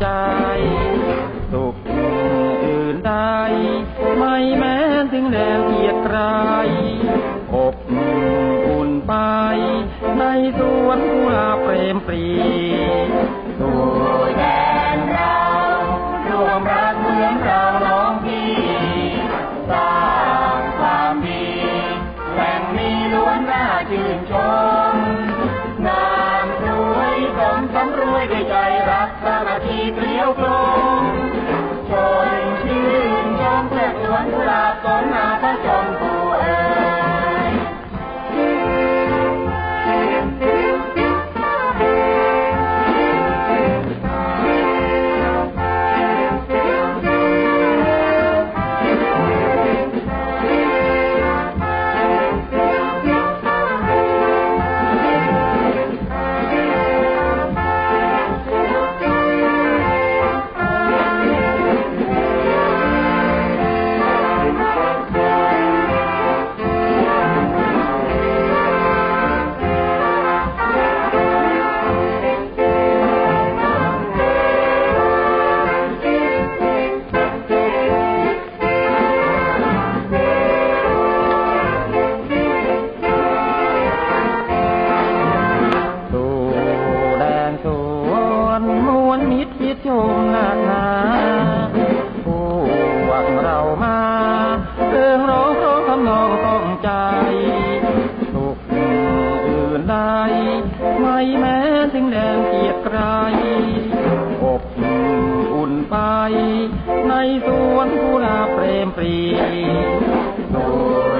ใจ สุขอื่นใดไม่แม้ถึงแดงเกียดไกรอบอุ่นไปในสวนกุหลาบเปรมปรี Pona แม้ถึงแดงเกียดไกรอบอุ่นไป ในสวนกุลาเปรมปรีโดย